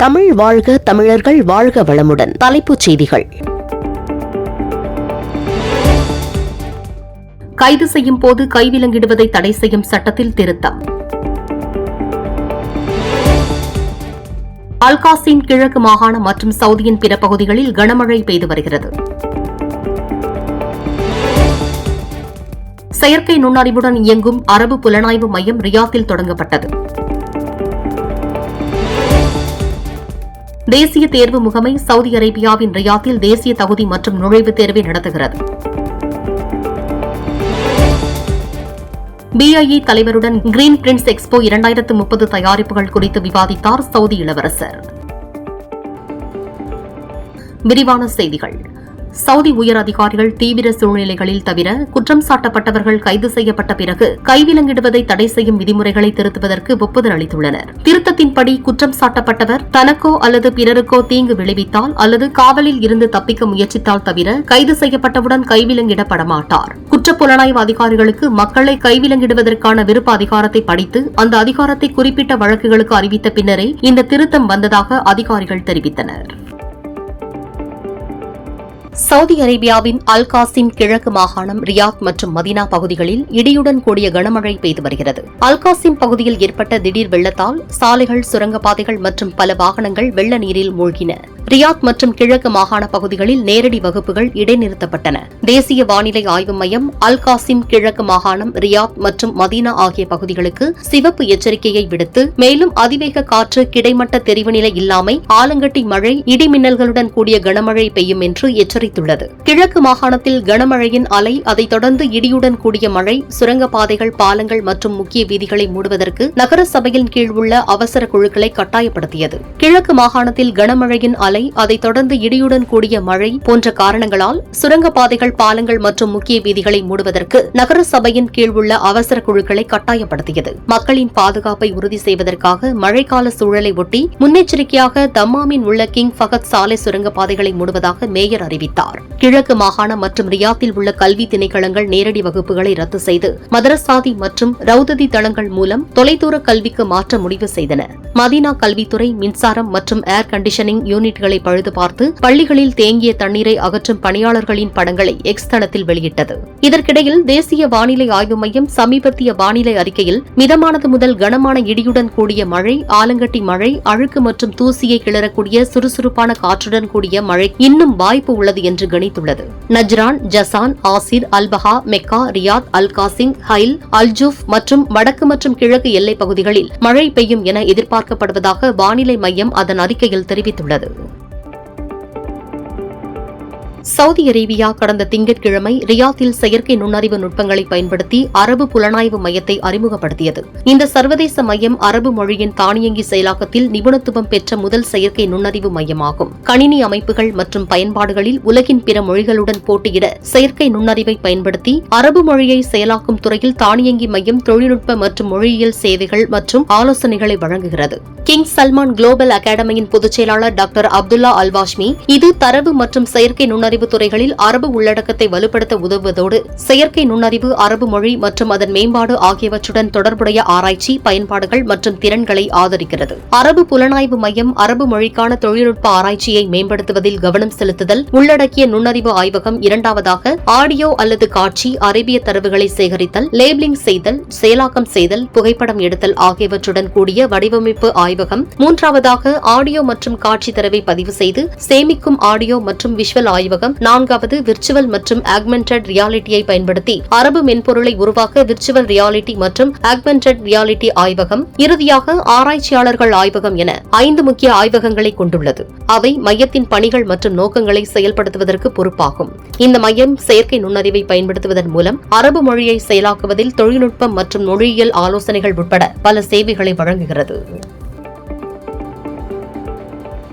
தமிழ் வாழ்க தமிழர்கள் வாழ்க வளமுடன். தலைப்புச் செய்திகள். கைது செய்யும் போது கைவிலங்கிடுவதை தடை செய்யும் சட்டத்தில் திருத்தம். அல்காசின் கிழக்கு மாகாணம் மற்றும் சவுதியின் பிற பகுதிகளில் கனமழை பெய்து வருகிறது. செயற்கை நுண்ணறிவுடன் இயங்கும் அரபு புலனாய்வு மையம் ரியாத்தில் தொடங்கப்பட்டது. தேசிய தேர்வு முகமை சவுதி அரேபியாவின் ரியாத்தில் தேசிய தகுதி மற்றும் நுழைவுத் தேர்வை நடத்துகிறது. பிஐஇ தலைவருடன் கிரீன் பிரின்ஸ் எக்ஸ்போ இரண்டாயிரத்து முப்பது தயாரிப்புகள் குறித்து விவாதித்தார் சவுதி இளவரசர். விரிவான செய்திகள். சவுதி உயர் அதிகாரிகள் தீவிர சூழ்நிலைகளில் தவிர குற்றம் சாட்டப்பட்டவர்கள் கைது செய்யப்பட்ட பிறகு கைவிலங்கிடுவதை தடை செய்யும் விதிமுறைகளை திருத்துவதற்கு ஒப்புதல் அளித்துள்ளனர். திருத்தத்தின்படி குற்றம் சாட்டப்பட்டவர் தனக்கோ அல்லது பிறருக்கோ தீங்கு விளைவித்தால் அல்லது காவலில் இருந்து தப்பிக்க முயற்சித்தால் தவிர கைது செய்யப்பட்டவுடன் கைவிலங்கிடப்பட மாட்டார். குற்றப்புலனாய்வு அதிகாரிகளுக்கு மக்களை கைவிலங்கிடுவதற்கான விருப்ப அதிகாரத்தை படித்து அந்த அதிகாரத்தை குறிப்பிட்ட வழக்குகளுக்கு அறிவித்த பின்னரே இந்த திருத்தம் வந்ததாக அதிகாரிகள் தெரிவித்தனர். சவுதி அரேபியாவின் அல்காசிம் கிழக்கு மாகாணம் ரியாத் மற்றும் மதினா பகுதிகளில் இடியுடன் கூடிய கனமழை பெய்து வருகிறது. அல்காசிம் பகுதியில் ஏற்பட்ட திடீர் வெள்ளத்தால் சாலைகள் சுரங்கப்பாதைகள் மற்றும் பல வாகனங்கள் வெள்ள நீரில் மூழ்கின. ரியாத் மற்றும் கிழக்கு மாகாண பகுதிகளில் நேரடி வகுப்புகள் இடைநிறுத்தப்பட்டன. தேசிய வானிலை ஆய்வு மையம் அல் காசிம் கிழக்கு மாகாணம் ரியாத் மற்றும் மதீனா ஆகிய பகுதிகளுக்கு சிவப்பு எச்சரிக்கையை விடுத்து மேலும் அதிவேக காற்று கிடைமட்ட தெரிவுநிலை இல்லாமை ஆலங்கட்டி மழை இடிமின்னல்களுடன் கூடிய கனமழை பெய்யும் என்று எச்சரித்துள்ளது. கிழக்கு மாகாணத்தில் கனமழையின் அலை அதைத் தொடர்ந்து இடியுடன் கூடிய மழை சுரங்கப்பாதைகள் பாலங்கள் மற்றும் முக்கிய வீதிகளை மூடுவதற்கு நகர சபையின் கீழ் உள்ள அவசர குழுக்களை கட்டாயப்படுத்தியது. கிழக்கு மாகாணத்தில் கனமழையின் அலை அதைத் தொடர்ந்து இடியுடன் கூடிய மழை போன்ற காரணங்களால் சுரங்கப்பாதைகள் பாலங்கள் மற்றும் முக்கிய வீதிகளை மூடுவதற்கு நகர சபையின் கீழ் உள்ள அவசர குழுக்களை கட்டாயப்படுத்தியது. மக்களின் பாதுகாப்பை உறுதி செய்வதற்காக மழைக்கால சூழலை ஒட்டி முன்னெச்சரிக்கையாக தம்மாமின் உள்ள கிங் ஃபகத் சாலை சுரங்கப்பாதைகளை மூடுவதாக மேயர் அறிவித்தார். கிழக்கு மாகாணம் மற்றும் ரியாத்தில் உள்ள கல்வி திணைக்களங்கள் நேரடி வகுப்புகளை ரத்து செய்து மதரசாதி மற்றும் ரவுததி தளங்கள் மூலம் தொலைதூர கல்விக்கு மாற்ற முடிவு செய்தன. மதீனா கல்வித்துறை மின்சாரம் மற்றும் ஏர் கண்டிஷனிங் யூனிட் யூனிட்களை பழுது பார்த்து பள்ளிகளில் தேங்கிய தண்ணீரை அகற்றும் பணியாளர்களின் படங்களை எக்ஸ் தளத்தில் வெளியிட்டது. இதற்கிடையில் தேசிய வானிலை ஆய்வு மையம் சமீபத்திய வானிலை அறிக்கையில் மிதமானது முதல் கனமான இடியுடன் கூடிய மழை ஆலங்கட்டி மழை அழுக்கு மற்றும் தூசியை கிளறக்கூடிய சுறுசுறுப்பான காற்றுடன் கூடிய மழை இன்னும் வாய்ப்பு உள்ளது என்று கணித்துள்ளது. Najran Jazan Asir Al Baha Mecca Riyadh Al Qassim Hail Al Jouf மற்றும் வடக்கு மற்றும் கிழக்கு எல்லைப் பகுதிகளில் மழை பெய்யும் என எதிர்பார்க்கப்படுவதாக வானிலை மையம் அதன் அறிக்கையில் தெரிவித்துள்ளது. சவுதி அரேபியா கடந்த திங்கட்கிழமை ரியாத்தில் செயற்கை நுண்ணறிவு நுட்பங்களை பயன்படுத்தி அரபு புலனாய்வு மையத்தை அறிமுகப்படுத்தியது. இந்த சர்வதேச மையம் அரபு மொழியின் தானியங்கி செயலாக்கத்தில் நிபுணத்துவம் பெற்ற முதல் செயற்கை நுண்ணறிவு மையமாகும். கணினி அமைப்புகள் மற்றும் பயன்பாடுகளில் உலகின் பிற மொழிகளுடன் போட்டியிட செயற்கை நுண்ணறிவை பயன்படுத்தி அரபு மொழியை செயலாக்கும் துறையில் தானியங்கி மையம் தொழில்நுட்ப மற்றும் மொழியியல் சேவைகள் மற்றும் ஆலோசனைகளை வழங்குகிறது. கிங் சல்மான் குளோபல் அகாடமியின் பொதுச் செயலாளர் டாக்டர் அப்துல்லா அல்வாஷ்மி இது தரவு மற்றும் செயற்கை நுண்ணறிவு துறைகளில் அரபு உள்ளடக்கத்தை வலுப்படுத்த உதவுவதோடு செயற்கை நுண்ணறிவு அரபு மொழி மற்றும் அதன் மேம்பாடு ஆகியவற்றுடன் தொடர்புடைய ஆராய்ச்சி பயன்பாடுகள் மற்றும் திறன்களை ஆதரிக்கிறது. அரபு புலனாய்வு மையம் அரபு மொழிக்கான தொழில்நுட்ப ஆராய்ச்சியை மேம்படுத்துவதில் கவனம் செலுத்துதல் உள்ளடக்கிய நுண்ணறிவு ஆய்வகம் இரண்டாவதாக ஆடியோ அல்லது காட்சி அரேபிய தரவுகளை சேகரித்தல் லேபிளிங் செய்தல் செயலாக்கம் செய்தல் புகைப்படம் எடுத்தல் ஆகியவற்றுடன் கூடிய வடிவமைப்பு ஆய்வு ஆய்வகம் மூன்றாவதாக ஆடியோ மற்றும் காட்சி தரவை பதிவு செய்து சேமிக்கும் ஆடியோ மற்றும் விஷுவல் ஆய்வகம் நான்காவது விர்ச்சுவல் மற்றும் ஆக்மெண்டட் ரியாலிட்டியை பயன்படுத்தி அரபு மென்பொருளை உருவாக்க விர்ச்சுவல் ரியாலிட்டி மற்றும் ஆக்மெண்டட் ரியாலிட்டி ஆய்வகம் இறுதியாக ஆராய்ச்சியாளர்கள் ஆய்வகம் என ஐந்து முக்கிய ஆய்வகங்களை கொண்டுள்ளது. அவை மையத்தின் பணிகள் மற்றும் நோக்கங்களை செயல்படுத்துவதற்கு பொறுப்பாகும். இந்த மையம் செயற்கை நுண்ணறிவை பயன்படுத்துவதன் மூலம் அரபு மொழியை செயலாக்குவதில் தொழில்நுட்பம் மற்றும் மொழியியல் ஆலோசனைகள் உட்பட பல சேவைகளை வழங்குகிறது.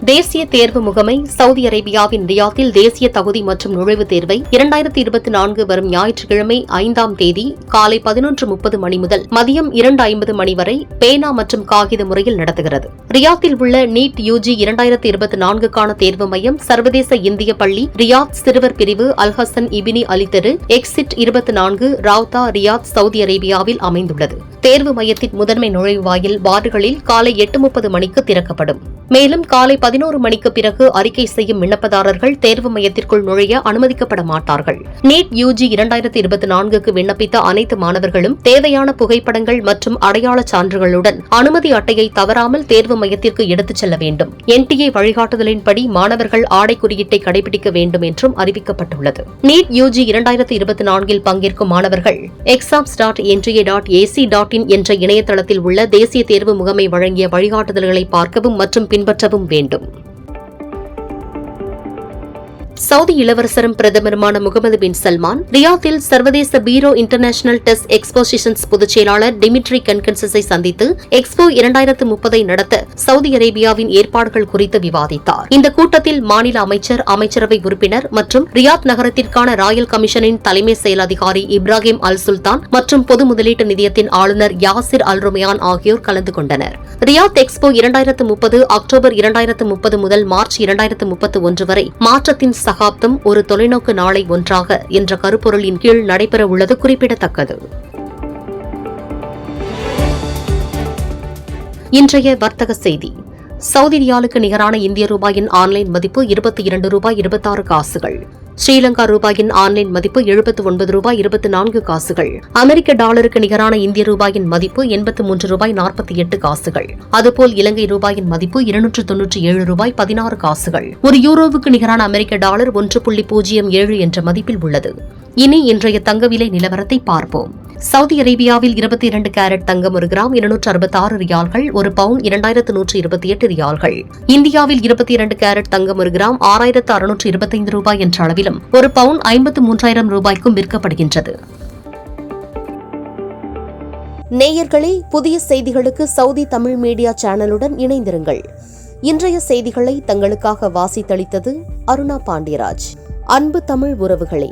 தேசிய தேர்வு முகமை சவுதி அரேபியாவின் ரியாத்தில் தேசிய தகுதி மற்றும் நுழைவுத் தேர்வை இரண்டாயிரத்தி இருபத்தி நான்கு வரும் ஞாயிற்றுக்கிழமை ஐந்தாம் தேதி காலை பதினொன்று முப்பது மணி முதல் மதியம் இரண்டு ஐம்பது மணி வரை பேனா மற்றும் காகித முறையில் நடத்துகிறது. ரியாத்தில் உள்ள நீட் யூஜி இரண்டாயிரத்தி இருபத்தி நான்குக்கான தேர்வு மையம் சர்வதேச இந்திய பள்ளி ரியாத் சிறுவர் பிரிவு அல்ஹசன் இபினி அலி எக்ஸிட் இருபத்தி நான்கு ராவ்தா ரியாத் சவுதி அரேபியாவில் அமைந்துள்ளது. தேர்வு மையத்தின் முதன்மை நுழைவாயில் வார்டுகளில் காலை எட்டு முப்பது மணிக்கு திறக்கப்படும். மேலும் காலை பதினோரு மணிக்கு பிறகு அறிக்கை செய்யும் விண்ணப்பதாரர்கள் தேர்வு மையத்திற்குள் நுழைய அனுமதிக்கப்பட மாட்டார்கள். நீட் யூஜி இரண்டாயிரத்தி இருபத்தி நான்குக்கு விண்ணப்பித்த அனைத்து மாணவர்களும் தேவையான புகைப்படங்கள் மற்றும் அடையாள சான்றுகளுடன் அனுமதி அட்டையை தவறாமல் தேர்வு மையத்திற்கு எடுத்துச் செல்ல வேண்டும். என்டிஏ வழிகாட்டுதலின்படி மாணவர்கள் ஆடை குறியீட்டை கடைபிடிக்க வேண்டும் என்றும் அறிவிக்கப்பட்டுள்ளது. நீட் யூஜி இரண்டாயிரத்தி இருபத்தி நான்கில் பங்கேற்கும் மாணவர்கள் exams dot NTA dot A C dot in என்ற இணையதளத்தில் உள்ள தேசிய தேர்வு முகமை வழங்கிய வழிகாட்டுதல்களை பார்க்கவும் மற்றும் பின்பற்றவும் வேண்டும். சவுதி இளவரசரும் பிரதமருமான முகமது பின் சல்மான் ரியாத்தில் சர்வதேச பீரோ இன்டர்நேஷனல் டெஸ்ட் எக்ஸ்போசிஷன்ஸ் பொதுச் செயலாளர் டிமிட்ரி கன்கன்சஸை சந்தித்து எக்ஸ்போ இரண்டாயிரத்து முப்பதை நடத்த சவுதி அரேபியாவின் ஏற்பாடுகள் குறித்து விவாதித்தார். இந்த கூட்டத்தில் மாநில அமைச்சர் அமைச்சரவை உறுப்பினர் மற்றும் ரியாத் நகரத்திற்கான ராயல் கமிஷனின் தலைமை செயல் அதிகாரி இப்ராஹிம் அல் சுல்தான் மற்றும் பொது முதலீட்டு நிதியத்தின் ஆளுநர் யாசிர் அல் ருமையான் ஆகியோர் கலந்து கொண்டனர். ரியாத் எக்ஸ்போ இரண்டாயிரத்து முப்பது அக்டோபர் இரண்டாயிரத்து முப்பது முதல் மார்ச் இரண்டாயிரத்து முப்பத்து ஒன்று வரை மாற்றத்தின் சகாப்தம் ஒரு தொலைநோக்கு நாளை ஒன்றாக என்ற கருப்பொருளின் கீழ் நடைபெறவுள்ளது குறிப்பிடத்தக்கது. இன்றைய வர்த்தக செய்தி. சவுதி ரியாலுக்கு நிகரான இந்திய ரூபாயின் ஆன்லைன் மதிப்பு இருபத்தி இரண்டு ரூபாய் இருபத்தாறு காசுகள். ஸ்ரீலங்கா ரூபாயின் ஆன்லைன் மதிப்பு எழுபத்து ஒன்பது ரூபாய் இருபத்தி நான்கு காசுகள். அமெரிக்க டாலருக்கு நிகரான இந்திய ரூபாயின் மதிப்பு எண்பத்து மூன்று ரூபாய் நாற்பத்தி எட்டு காசுகள். அதுபோல் இலங்கை ரூபாயின் மதிப்பு இருநூற்று தொன்னூற்றி ஏழு ரூபாய் பதினாறு காசுகள். ஒரு யூரோவுக்கு நிகரான அமெரிக்க டாலர் ஒன்று புள்ளி பூஜ்ஜியம் ஏழு என்ற மதிப்பில் உள்ளது. இனி இன்றைய தங்க விலை நிலவரத்தை பார்ப்போம். சவுதி அரேபியாவில் இருபத்தி இரண்டு கேரட் தங்கம் ஒரு கிராம் இருநூற்று அறுபத்தாறு ரியால்கள் ஒரு பவுன் இரண்டாயிரத்து நூற்று இருபத்தி எட்டு ரியால்கள். இந்தியாவில் இருபத்தி இரண்டு கேரட் தங்கம் ஒரு கிராம் ஆறாயிரத்து அறுநூற்று இருபத்தைந்து ரூபாய் என்ற அளவிலும் ஒரு பவுன் ஐம்பத்து மூன்றாயிரம் ரூபாய்க்கும் விற்கப்படுகின்றது. நேயர்களே புதிய செய்திகளுக்கு சவுதி தமிழ் மீடியா சேனலுடன் இணைந்திருங்கள். இன்றைய செய்திகளை தங்களுக்காக வாசித்தளித்தது அருணா பாண்டியராஜ். அன்பு தமிழ் உறவுகளே